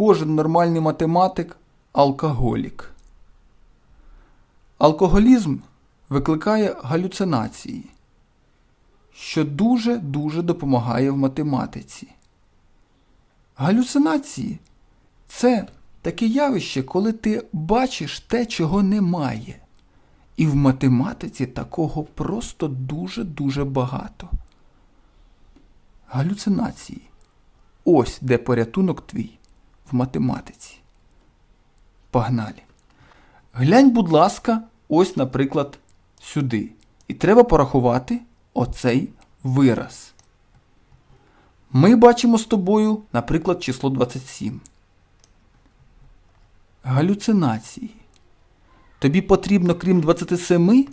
кожен нормальний математик алкоголік. Алкоголізм викликає галюцинації, що дуже-дуже допомагає в математиці. Галюцинації це таке явище, коли ти бачиш те, чого немає. І в математиці такого просто дуже-дуже багато. Галюцинації. Ось де порятунок твій в математиці. Погнали. Глянь, будь ласка, ось, наприклад, сюди. І треба порахувати оцей вираз. Ми бачимо з тобою, наприклад, число 27. Галюцинації. Тобі потрібно, крім 27,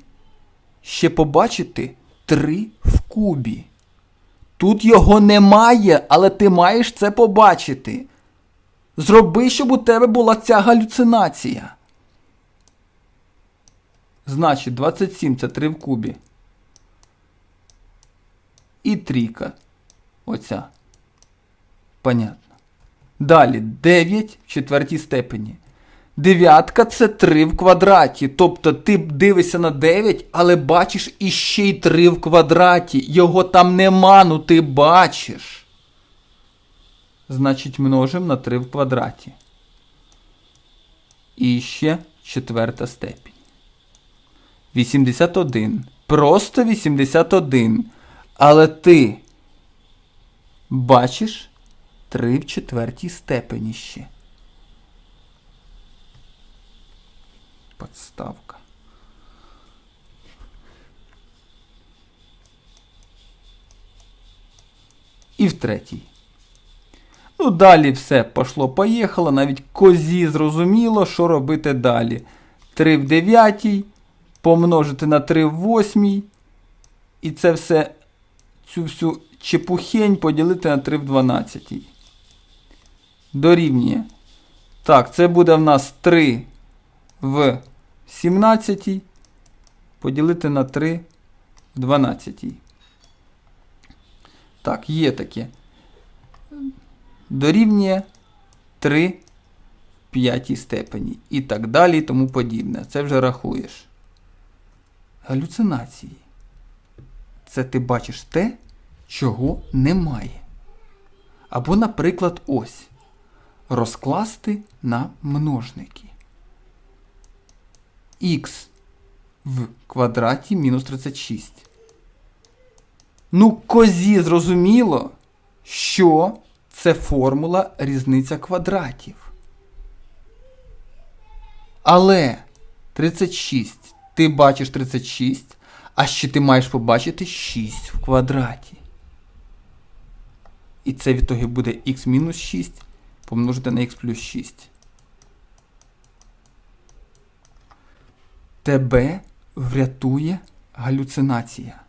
ще побачити 3 в кубі. Тут його немає, але ти маєш це побачити. Зроби, щоб у тебе була ця галюцинація. Значить, 27 це 3 в кубі. І трійка. Оця. Понятно. Далі 9 в четвертій степені. Дев'ятка це 3 в квадраті. Тобто ти дивишся на 9, але бачиш іще й 3 в квадраті. Його там нема, ну ти бачиш. Значить, множимо на 3 в квадраті. І ще четверта степінь. 81. Просто 81. Але ти бачиш 3 в четвертій степені ще. Подставка. І в третій. Далі все пошло-поїхало, навіть козі зрозуміло, що робити далі. 3 в 9, помножити на 3 в 8, і це все, цю всю чепухень поділити на 3 в 12. Дорівнює. Так, це буде в нас 3 в 17 поділити на 3 в 12. Так, є таке. Дорівнює 3 в п'ятій степені. І так далі, і тому подібне. Це вже рахуєш. Галюцинації. Це ти бачиш те, чого немає. Або, наприклад, ось. Розкласти на множники х в квадраті мінус 36. Ну, козі зрозуміло, що це формула різниця квадратів. Але 36. Ти бачиш 36, а ще ти маєш побачити 6 в квадраті. І це в ітогі буде х мінус 6 помножити на х плюс 6. Тебе врятує галюцинація.